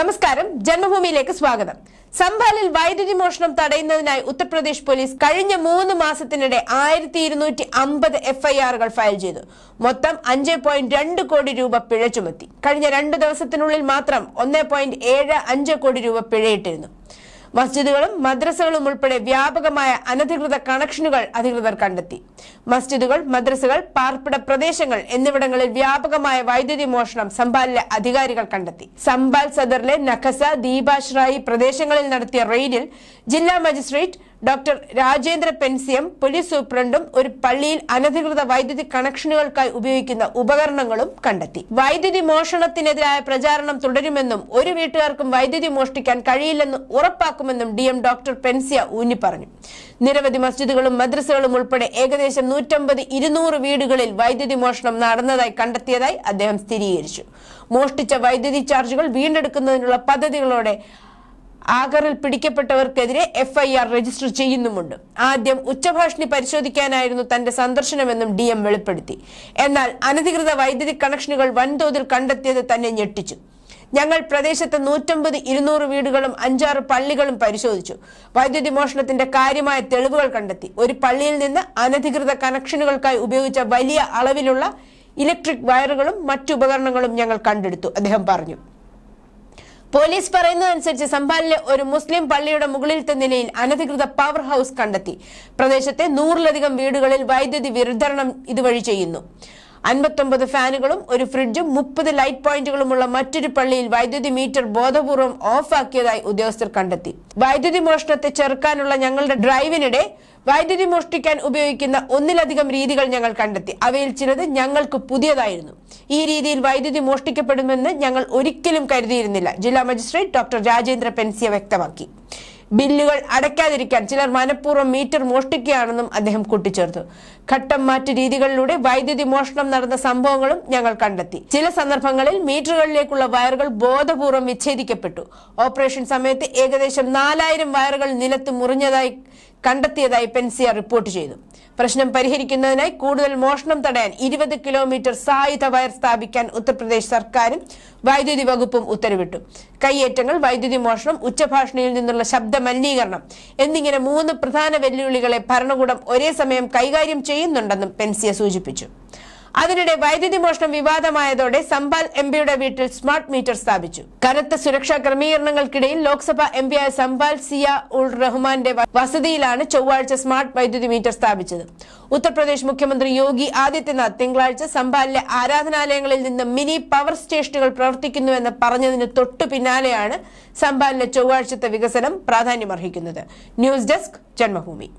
നമസ്കാരം ജന്മഭൂമിയിലേക്ക് സ്വാഗതം. സംഭാലിൽ വൈദ്യുതി മോഷണം തടയുന്നതിനായി ഉത്തർപ്രദേശ് പോലീസ് കഴിഞ്ഞ മൂന്ന് മാസത്തിനിടെ ആയിരത്തി ഇരുന്നൂറ്റി അമ്പത് എഫ്ഐആറുകൾ ഫയൽ ചെയ്തു. മൊത്തം അഞ്ച് പോയിന്റ് രണ്ട് കോടി രൂപ പിഴ ചുമത്തി. കഴിഞ്ഞ രണ്ട് ദിവസത്തിനുള്ളിൽ മാത്രം ഒന്ന് പോയിന്റ് ഏഴ് അഞ്ച് കോടി രൂപ പിഴയിട്ടിരുന്നു. മസ്ജിദുകളും മദ്രസകളും ഉൾപ്പെടെ വ്യാപകമായ അനധികൃത കണക്ഷനുകൾ അധികൃതർ കണ്ടെത്തി. മസ്ജിദുകൾ മദ്രസകൾ പാർപ്പിട പ്രദേശങ്ങൾ എന്നിവിടങ്ങളിൽ വ്യാപകമായ വൈദ്യുതി മോഷണം സംബാലിലെ അധികാരികൾ കണ്ടെത്തി. സംബാൽ സദറിലെ നഖസ ദീപാശ്രായി പ്രദേശങ്ങളിൽ നടത്തിയ റെയ്ഡിൽ ജില്ലാ മജിസ്ട്രേറ്റ് ഡോക്ടർ രാജേന്ദ്ര പെൻസിയം പോലീസ് സൂപ്രണ്ടും ഒരു പള്ളിയിൽ അനധികൃത വൈദ്യുതി കണക്ഷനുകൾക്കായി ഉപയോഗിക്കുന്ന ഉപകരണങ്ങളും കണ്ടെത്തി. വൈദ്യുതി മോഷണത്തിനെതിരായ പ്രചാരണം തുടരുമെന്നും ഒരു വീട്ടുകാർക്കും വൈദ്യുതി മോഷ്ടിക്കാൻ കഴിയില്ലെന്ന് ഉറപ്പാക്കുമെന്നും ഡി എം ഡോക്ടർ പെൻസിയ ഊന്നി പറഞ്ഞു നിരവധി മസ്ജിദുകളും മദ്രസകളും ഉൾപ്പെടെ ഏകദേശം നൂറ്റമ്പത് ഇരുന്നൂറ് വീടുകളിൽ വൈദ്യുതി മോഷണം നടന്നതായി കണ്ടെത്തിയതായി അദ്ദേഹം സ്ഥിരീകരിച്ചു. മോഷ്ടിച്ച വൈദ്യുതി ചാർജുകൾ വീണ്ടെടുക്കുന്നതിനുള്ള പദ്ധതികളോടെ ആഗറിൽ പിടിക്കപ്പെട്ടവർക്കെതിരെ എഫ്ഐആർ രജിസ്റ്റർ ചെയ്യുന്നുമുണ്ട്. ആദ്യം ഉച്ചഭാഷിണി പരിശോധിക്കാനായിരുന്നു തന്റെ സന്ദർശനമെന്നും ഡി എം വെളിപ്പെടുത്തി. എന്നാൽ അനധികൃത വൈദ്യുതി കണക്ഷനുകൾ വൻതോതിൽ കണ്ടെത്തിയത് തന്നെ ഞെട്ടിച്ചു. ഞങ്ങൾ പ്രദേശത്ത് നൂറ്റമ്പത് ഇരുന്നൂറ് വീടുകളും അഞ്ചാറ് പള്ളികളും പരിശോധിച്ചു. വൈദ്യുതി മോഷണത്തിന്റെ കാര്യമായ തെളിവുകൾ കണ്ടെത്തി. ഒരു പള്ളിയിൽ നിന്ന് അനധികൃത കണക്ഷനുകൾക്കായി ഉപയോഗിച്ച വലിയ അളവിലുള്ള ഇലക്ട്രിക് വയറുകളും മറ്റു ഉപകരണങ്ങളും ഞങ്ങൾ കണ്ടെടുത്തു അദ്ദേഹം പറഞ്ഞു. പോലീസ് പറയുന്നതനുസരിച്ച് സംഭാലിലെ ഒരു മുസ്ലിം പള്ളിയുടെ മുകളിലത്തെ നിലയിൽ അനധികൃത പവർ ഹൌസ് കണ്ടെത്തി. പ്രദേശത്തെ നൂറിലധികം വീടുകളിൽ വൈദ്യുതി വിതരണം ഇതുവഴി ചെയ്യുന്നു. അൻപത്തൊമ്പത് ഫാനുകളും ഒരു ഫ്രിഡ്ജും മുപ്പത് ലൈറ്റ് പോയിന്റുകളുമുള്ള മറ്റൊരു പള്ളിയിൽ വൈദ്യുതി മീറ്റർ ബോധപൂർവം ഓഫാക്കിയതായി ഉദ്യോഗസ്ഥർ കണ്ടെത്തി. വൈദ്യുതി മോഷണത്തെ ചെറുക്കാനുള്ള ഞങ്ങളുടെ ഡ്രൈവിനിടെ വൈദ്യുതി മോഷ്ടിക്കാൻ ഉപയോഗിക്കുന്ന ഒന്നിലധികം രീതികൾ ഞങ്ങൾ കണ്ടെത്തി. അവയിൽ ചിലത് ഞങ്ങൾക്ക് പുതിയതായിരുന്നു. ഈ രീതിയിൽ വൈദ്യുതി മോഷ്ടിക്കപ്പെടുമെന്ന് ഞങ്ങൾ ഒരിക്കലും കരുതിയിരുന്നില്ല. ജില്ലാ മജിസ്ട്രേറ്റ് ഡോക്ടർ രാജേന്ദ്ര പെൻസിയ വ്യക്തമാക്കി. ബില്ലുകൾ അടയ്ക്കാതിരിക്കാൻ ചിലർ മനഃപൂർവം മീറ്റർ മോഷ്ടിക്കുകയാണെന്നും അദ്ദേഹം കൂട്ടിച്ചേർത്തു. ഘട്ടം മാറ്റ രീതികളിലൂടെ വൈദ്യുതി മോഷണം നടന്ന സംഭവങ്ങളും ഞങ്ങൾ കണ്ടെത്തി. ചില സന്ദർഭങ്ങളിൽ മീറ്ററുകളിലേക്കുള്ള വയറുകൾ ബോധപൂർവം വിച്ഛേദിക്കപ്പെട്ടു. ഓപ്പറേഷൻ സമയത്ത് ഏകദേശം നാലായിരം വയറുകൾ നിലത്ത് മുറിഞ്ഞതായി കണ്ടെത്തിയതായി പെൻസിയ റിപ്പോർട്ട് ചെയ്തു. പ്രശ്നം പരിഹരിക്കുന്നതിനായി കൂടുതൽ മോഷണം തടയാൻ ഇരുപത് കിലോമീറ്റർ സായുധ വയർ സ്ഥാപിക്കാൻ ഉത്തർപ്രദേശ് സർക്കാരും വൈദ്യുതി വകുപ്പും ഉത്തരവിട്ടു. കയ്യേറ്റങ്ങൾ വൈദ്യുതി മോഷണം ഉച്ചഭാഷണിയിൽ നിന്നുള്ള ശബ്ദ മലിനീകരണം എന്നിങ്ങനെ മൂന്ന് പ്രധാന വെല്ലുവിളികളെ ഭരണകൂടം ഒരേ സമയം കൈകാര്യം ചെയ്യുന്നുണ്ടെന്നും പെൻസിയ സൂചിപ്പിച്ചു. അതിനിടെ വൈദ്യുതി മോഷണം വിവാദമായതോടെ സമ്പാൽ എംപിയുടെ വീട്ടിൽ സ്മാർട്ട് മീറ്റർ സ്ഥാപിച്ചു. കനത്ത സുരക്ഷാ ക്രമീകരണങ്ങൾക്കിടയിൽ ലോക്സഭാ എം പിയായ സംബാൽ സിയ ഉൾ റഹ്മാന്റെ വസതിയിലാണ് ചൊവ്വാഴ്ച സ്മാർട്ട് വൈദ്യുതി മീറ്റർ സ്ഥാപിച്ചത്. ഉത്തർപ്രദേശ് മുഖ്യമന്ത്രി യോഗി ആദിത്യനാഥ് തിങ്കളാഴ്ച സമ്പാലിലെ ആരാധനാലയങ്ങളിൽ നിന്ന് മിനി പവർ സ്റ്റേഷനുകൾ പ്രവർത്തിക്കുന്നുവെന്ന് പറഞ്ഞതിന് തൊട്ടു പിന്നാലെയാണ് സമ്പാലിലെ ചൊവ്വാഴ്ചത്തെ വികസനം പ്രാധാന്യമർഹിക്കുന്നത്. News desk Janmabhumi.